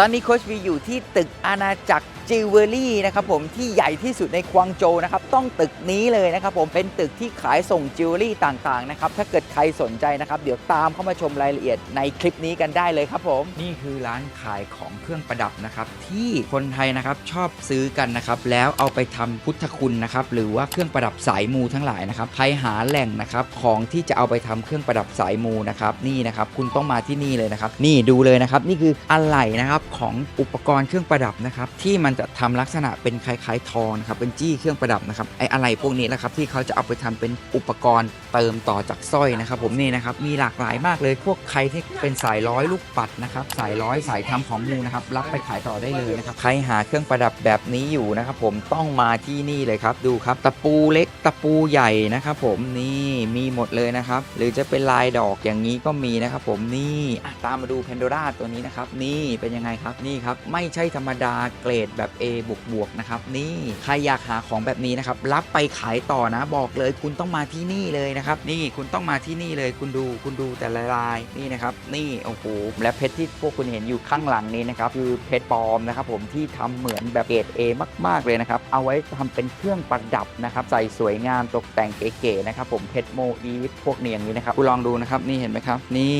ตอนนี้โคชวีอยู่ที่ตึกอาณาจักร จิวเวลรี่นะครับผมที่ใหญ่ที่สุดในควางโจนะครับต้องตึกนี้เลยนะครับผมเป็นตึกที่ขายส่งจิวเวลรี่ต่างๆนะครับถ้าเกิดใครสนใจนะครับเดี๋ยวตามเข้ามาชมรายละเอียดในคลิปนี้กันได้เลยครับผมนี่คือร้านขายของเครื่องประดับนะครับที่คนไทยนะครับชอบซื้อกันนะครับแล้วเอาไปทำพุทธคุณนะครับหรือว่าเครื่องประดับสายมูทั้งหลายนะครับใครหาแหล่งนะครับของที่จะเอาไปทำเครื่องประดับสายมูนะครับนี่นะครับคุณต้องมาที่นี่เลยนะครับนี่ดูเลยนะครับนี่คืออะไหล่นะครับของอุปกรณ์เครื่องประดับนะครับที่มันจะทำลักษณะเป็นคล้ายๆทองนะครับเป็นจี้เครื่องประดับนะครับไอ้อะไหล่พวกนี้แหละครับที่เขาจะเอาไปทำเป็นอุปกรณ์เติมต่อจากสร้อยนะครับ ผมนี่นะครับมีหลากหลายมากเลย พวกใครที่เป็นสายร้อยลูกปัดนะครับสายร้อยสายทำของมูนะครับรับไปขายต่อได้เลยนะครับใครหาเครื่องประดับแบบนี้อยู่นะครับผมต้องมาที่นี่เลยครับดูครับตะปูเล็กตะปูใหญ่นะครับผมนี่มีหมดเลยนะครับหรือจะเป็นลายดอกอย่างนี้ก็มีนะครับผมนี่ตามมาดูแพนโดราตัวนี้นะครับนี่เป็นยังไงครับนี่ครับไม่ใช่ธรรมดาเกรดแบบ A บวกบวกนะครับนี่ใครอยากหาของแบบนี้นะครับรับไปขายต่อนะบอกเลย คุณต้องมาที่นี่เลยนะครับนี่คุณต้องมาที่นี่เลยคุณดูคุณดูแต่ละลายนี่นะครับนี่โอ้โหและเพชรที่พวกคุณเห็นอยู่ข้างหลังนี้นะครับคือเพชรปลอมนะครับผมที่ทำเหมือนแบบเกรด A มาก ๆ เลยนะครับเอาไว้ทำเป็นเครื่องประดับนะครับใส่สวยงามตกแต่งเก๋ๆนะครับผมเพชรโมอีฟพวกเนียอย่างนี้นะครับคุณลองดูนะครับนี่เห็นไหมครับ นี่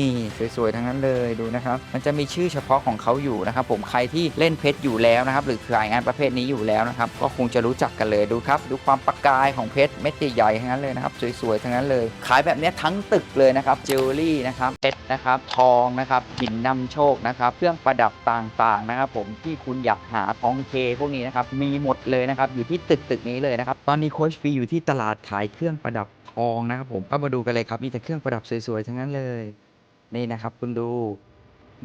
สวยๆทั้งนั้นเลยดูนะครับมันจะมีชื่อเฉพาะของเขาอยู่นะครับผมใครที่เล่นเพชรอยู่แล้วนะครับหรือขายงานประเภทนี้อยู่แล้วนะครับ ก็คงจะรู้จักกันเลยดูครับ ดูความประกายของเพชรเม็ดใหญ่ๆทั้งนั้นเลยนะครับ สวยๆทั้งนั้นเลย ขายแบบนี้ทั้งตึกเลยนะครับจิวเวลรี่นะครับเพชรนะครับทองนะครับหินนำโชคนะครับ เครื่องประดับต่างๆนะครับ ผมที่คุณอยากหาทองเคพวกนี้นะครับมีหมดเลยนะครับอยู่ที่ตึกตึกนี้เลยนะครับตอนนี้โค้ชฟีอยู่ที่ตลาดขายเครื่องประดับทองนะครับผมก็มาดูกันเลยครับมีแต่เครื่องประดับสวยๆทั้งนั้นเลย นี่นะครับคุณดู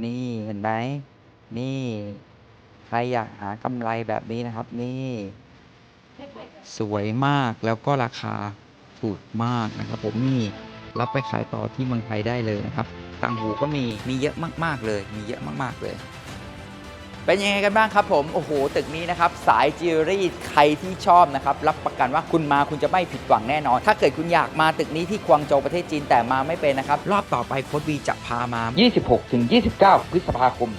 นี่เห็นไหมนี่ รอยากหากำไรแบบนี้นะครับ นี่ สวยมากแล้วก็ราคาถูกมากนะครับ ผมนี่รับไปขายต่อที่เมืองไทยได้เลยนะครับต่างหูก็มีมีเยอะมากๆเลย มีเยอะมากๆเลย เป็นยังไงกันบ้างครับผมโอ้โหตึกนี้นะครับสายจิวเวลรี่ใครที่ชอบนะครับรับประกันว่าคุณมาคุณจะไม่ผิดหวังแน่นอน ถ้าเกิดคุณอยากมาตึกนี้ที่กวางโจวประเทศจีนแต่มาไม่เป็นนะครับรอบต่อไปโค้ดวีจะพามา 26ถึง29 พฤษภาคม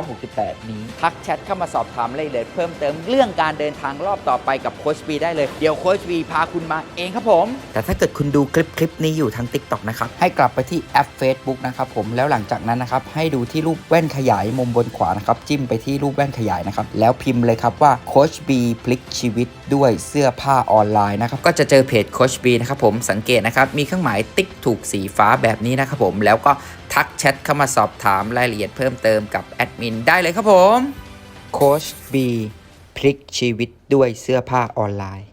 2568 นี้ ทักแชทเข้ามาสอบถามรายละเอียดเพิ่มเติมเรื่องการเดินทางรอบต่อไปกับโค้ชวีได้เลย เดี๋ยวโค้ชวีพาคุณมาเองครับผม แต่ถ้าเกิดคุณดูคลิปคลิปนี้อยู่ทาง TikTok นะครับ ให้กลับไปที่แอป Facebook นะครับผมแล้วหลังจากนั้นนะครับให้ดูที่รูปแว่นขยายมุมบนขวานะครับจิ้มไปที่รูปแว่นขยายนะครับ แล้วพิมพ์เลยครับว่าโคชบีพลิกชีวิตด้วยเสื้อผ้าออนไลน์นะครับ ก็จะเจอเพจโคชบีนะครับผมสังเกตนะครับ มีเครื่องหมายติ๊กถูกสีฟ้าแบบนี้นะครับผม แล้วก็ทักแชทเข้ามาสอบถามรายละเอียดเพิ่มเติมกับแอดมินได้เลยครับผมโคชบีพลิกชีวิตด้วยเสื้อผ้าออนไลน์